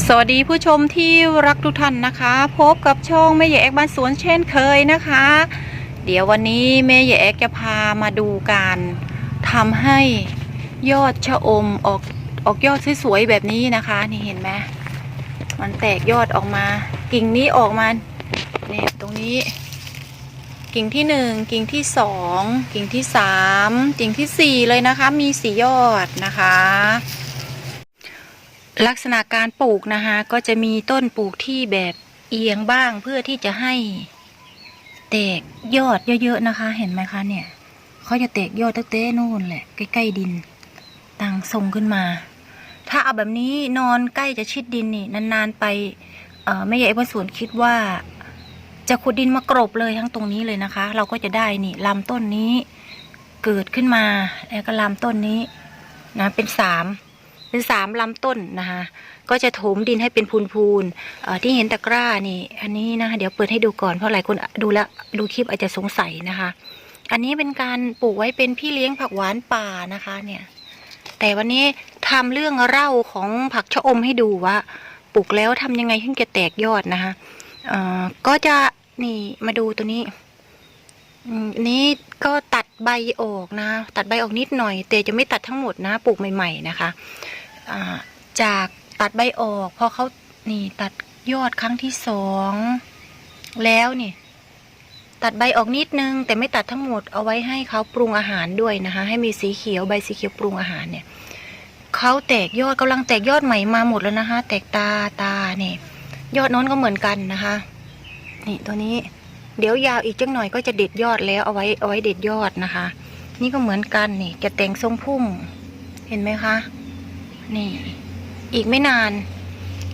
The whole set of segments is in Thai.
สวัสดีผู้ชมที่รักทุกท่านนะคะ พบกับช่องแม่ใหญ่แอกบ้านสวนเช่นเคยนะคะ เดี๋ยววันนี้แม่ใหญ่แอกจะพามาดูการทำให้ยอดชะอมออกออกยอดสวยๆแบบนี้นะคะ นี่เห็นไหมมันแตกยอดออกมา กิ่งนี้ออกมาเนี่ยตรงนี้ กิ่งที่หนึ่งกิ่งที่สองกิ่งที่สามกิ่งที่สี่เลยนะคะ มีสี่ยอดนะคะ ลักษณะการปลูกนะคะก็จะมีต้นปลูกที่แบบเอียงบ้างเพื่อที่จะให้แตกยอดเยอะๆนะคะ เห็นไหมคะเนี่ยเขาจะแตกยอดตั้งแต่นู่นแหละใกล้ๆดินต่างทรงขึ้นมา ถ้าเอาแบบนี้นอนใกล้จะชิดดินนี่นานๆไปเอ่อแม่ใหญ่บนสวนคิดว่า จะขุดดินมากรบเลยทั้งตรงนี้เลยนะคะ เราก็จะได้นี่ลำต้นนี้เกิดขึ้นมาแล้วก็ลำต้นนี้นะเป็นสาม เป็นสามลำต้นนะคะ ก็จะถมดินให้เป็นพูนๆเอ่อที่เห็นตะกร้านี่ อันนี้นะคะเดี๋ยวเปิดให้ดูก่อนเพราะหลายคนดูแล้วดูคลิปอาจจะสงสัยนะคะ อันนี้เป็นการปลูกไว้เป็นพี่เลี้ยงผักหวานป่านะคะเนี่ย แต่วันนี้ทำเรื่องเล่าของผักชะอมให้ดูว่าปลูกแล้วทำยังไงถึงจะแตกยอดนะคะก็จะนี่มาดูตัวนี้นี้ก็ตัดใบออกนะ ตัดใบออกนิดหน่อย แต่จะไม่ตัดทั้งหมดนะ ปลูกใหม่ ๆ นะคะ จากตัดใบออกพอเขานี่ตัดยอดครั้งที่สองแล้วนี่ ตัดใบออกนิดนึง แต่ไม่ตัดทั้งหมดเอาไว้ให้เขาปรุงอาหารด้วยนะคะ ให้มีสีเขียวใบสีเขียวปรุงอาหารเนี่ยเขาแตกยอดกำลังแตกยอดใหม่มาหมดแล้วนะคะ แตกตาตาเนี่ยยอดน้นก็เหมือนกันนะคะ นี่ตัวนี้ เดี๋ยวยาวอีกจังหน่อยก็จะเด็ดยอดแล้วเอาไว้เอาไว้เด็ดยอดนะคะ นี่ก็เหมือนกันนี่จะแต่งทรงพุ่มเห็นไหมคะ นี่ อีกไม่นาน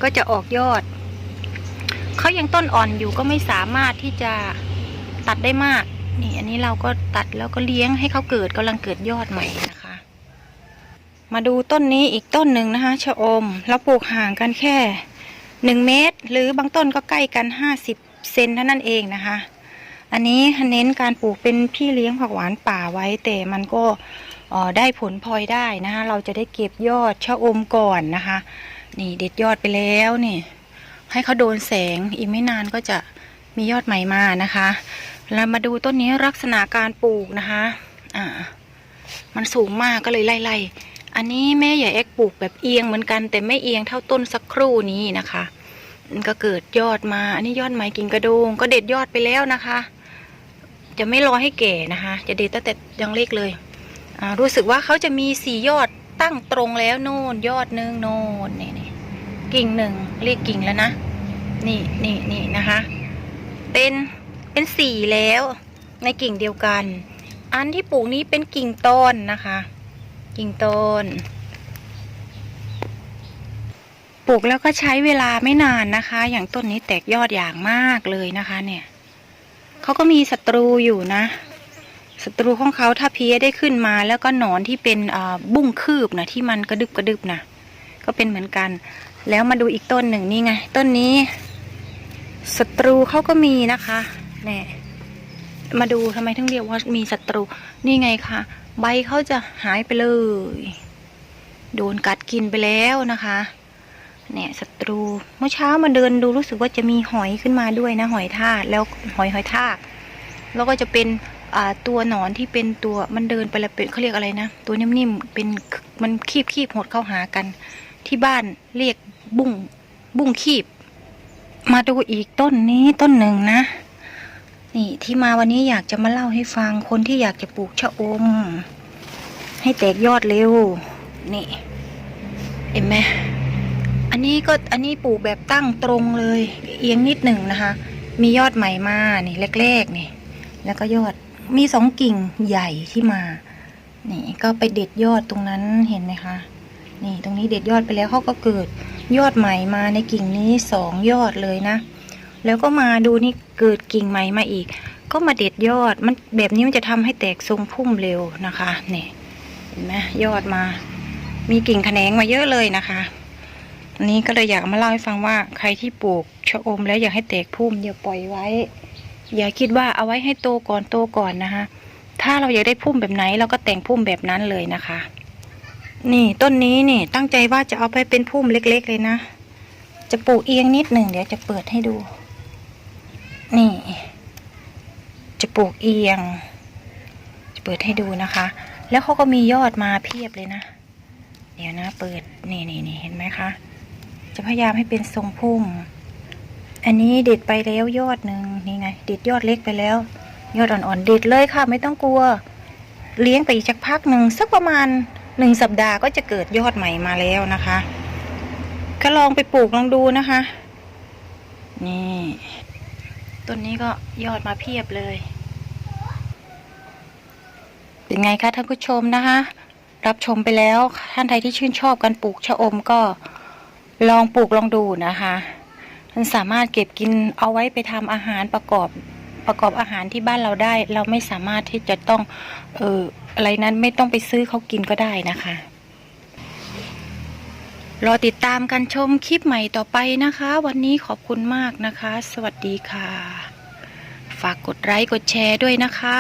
ก็จะออกยอด เขายังต้นอ่อนอยู่ก็ไม่สามารถที่จะตัดได้มาก นี่ อันนี้เราก็ตัดแล้วก็เลี้ยงให้เขาเกิดกำลังเกิดยอดใหม่นะคะ มาดูต้นนี้อีกต้นหนึ่งนะคะชะอมเราปลูกห่างกันแค่หนึ่งเมตร หรือบางต้นก็ใกล้กันห้าสิบเซนเท่านั้นเองนะคะ อันนี้เน้นการปลูกเป็นพี่เลี้ยงผักหวานป่าไว้แต่มันก็ ได้ผลพลอยได้นะคะเราจะได้เก็บยอดชะอมก่อนนะคะ นี่เด็ดยอดไปแล้วนี่ ให้เขาโดนแสงอีกไม่นานก็จะมียอดใหม่มานะคะแล้วมาดูต้นนี้ลักษณะการปลูกนะคะ อ่า มันสูงมากก็เลยไล่ๆ อันนี้แม่ใหญ่เอ็กปลูกแบบเอียงเหมือนกันแต่ไม่เอียงเท่าต้นสักครู่นี้นะคะมันก็เกิดยอดมา อันนี้ยอดใหม่กิ่งกระโดงก็เด็ดยอดไปแล้วนะคะ จะไม่รอให้แก่นะคะ จะเด็ดตั้งแต่ยังเล็กเลย รู้สึกว่าเขาจะมีสี่ยอดตั้งตรงแล้วโน่นยอดหนึ่งโน่นนี่นี่กิ่งหนึ่งเรียกกิ่งแล้วนะนี่นี่นี่นะคะ เป็นเป็นสี่แล้วในกิ่งเดียวกัน อันที่ปลูกนี้เป็นกิ่งต้นนะคะ กิ่งต้นปลูกแล้วก็ใช้เวลาไม่นานนะคะ อย่างต้นนี้แตกยอดอย่างมากเลยนะคะ เนี่ยเขาก็มีศัตรูอยู่นะ ศัตรูของเขาถ้าเพี้ยได้ขึ้นมา แล้วก็หนอนที่เป็นบุ้งคืบนะที่มันกระดึบกระดึบนะก็เป็นเหมือนกัน แล้วมาดูอีกต้นหนึ่งนี่ไง ต้นนี้ศัตรูเขาก็มีนะคะเนี่ยมาดูทำไมถึงเรียกว่ามีศัตรูนี่ไงคะใบเขาจะหายไปเลย โดนกัดกินไปแล้วนะคะเนี่ยศัตรูเมื่อเช้ามาเดินดูรู้สึกว่าจะมีหอยขึ้นมาด้วยนะหอยทากแล้วหอยหอยทากแล้วก็จะเป็น ตัวหนอนที่เป็นตัวมันเดินไปแล้วเป็นเขาเรียกอะไรนะ ตัวนิ่มๆเป็นมันคีบคีบหดเข้าหากัน ที่บ้านเรียกบุ้งบุ้งคีบ มาดูอีกต้นนี้ต้นหนึ่งนะ นี่ที่มาวันนี้อยากจะมาเล่าให้ฟังคนที่อยากจะปลูกชะอม ให้แตกยอดเร็ว นี่เห็นไหมอันนี้ก็อันนี้ปลูกแบบตั้งตรงเลย เอียงนิดหนึ่งนะคะ มียอดใหม่มานี่แรกๆนี่ แล้วก็ยอด มีสองกิ่งใหญ่ที่มา นี่ก็ไปเด็ดยอดตรงนั้นเห็นไหมคะ นี่ตรงนี้เด็ดยอดไปแล้วเขาก็เกิดยอดใหม่มาในกิ่งนี้สองยอดเลยนะ แล้วก็มาดูนี่เกิดกิ่งใหม่มาอีก ก็มาเด็ดยอดมันแบบนี้มันจะทำให้แตกทรงพุ่มเร็วนะคะนี่เห็นไหมยอดมา มีกิ่งแขนงมาเยอะเลยนะคะอันนี้ก็เลยอยากมาเล่าให้ฟังว่าใครที่ปลูกชะอมแล้วอยากให้แตกพุ่มอย่าปล่อยไว้ อย่าคิดว่าเอาไว้ให้โตก่อนโตก่อนนะคะ ถ้าเราอยากได้พุ่มแบบไหนเราก็แต่งพุ่มแบบนั้นเลยนะคะ นี่ต้นนี้นี่ตั้งใจว่าจะเอาไปเป็นพุ่มเล็ก ๆ เลยนะ จะปลูกเอียงนิดหนึ่งเดี๋ยวจะเปิดให้ดู นี่ จะปลูกเอียง จะเปิดให้ดูนะคะ แล้วเขาก็มียอดมาเพียบเลยนะ เดี๋ยวนะ เปิดนี่นี่นี่เห็นไหมคะ จะพยายามให้เป็นทรงพุ่ม อันนี้เด็ดไปแล้วยอดหนึ่งนี่ไงเด็ดยอดเล็กไปแล้ว ยอดอ่อนๆเด็ดเลยค่ะ ไม่ต้องกลัว เลี้ยงไปอีกสักพักหนึ่งสักประมาณหนึ่งสัปดาห์ก็จะเกิดยอดใหม่มาแล้วนะคะ ก็ลองไปปลูกลองดูนะคะ นี่ต้นนี้ก็ยอดมาเพียบเลย เป็นไงคะท่านผู้ชมนะคะ รับชมไปแล้วท่านใดที่ชื่นชอบการปลูกชะอมก็ลองปลูกลองดูนะคะ มันสามารถเก็บกินเอาไว้ไปทำอาหารประกอบประกอบอาหารที่บ้านเราได้ เราไม่สามารถที่จะต้องเอออะไรนั้นไม่ต้องไปซื้อเขากินก็ได้นะคะรอติดตามกันชมคลิปใหม่ต่อไปนะคะ วันนี้ขอบคุณมากนะคะ สวัสดีค่ะ ฝากกดไลค์กดแชร์ด้วยนะคะ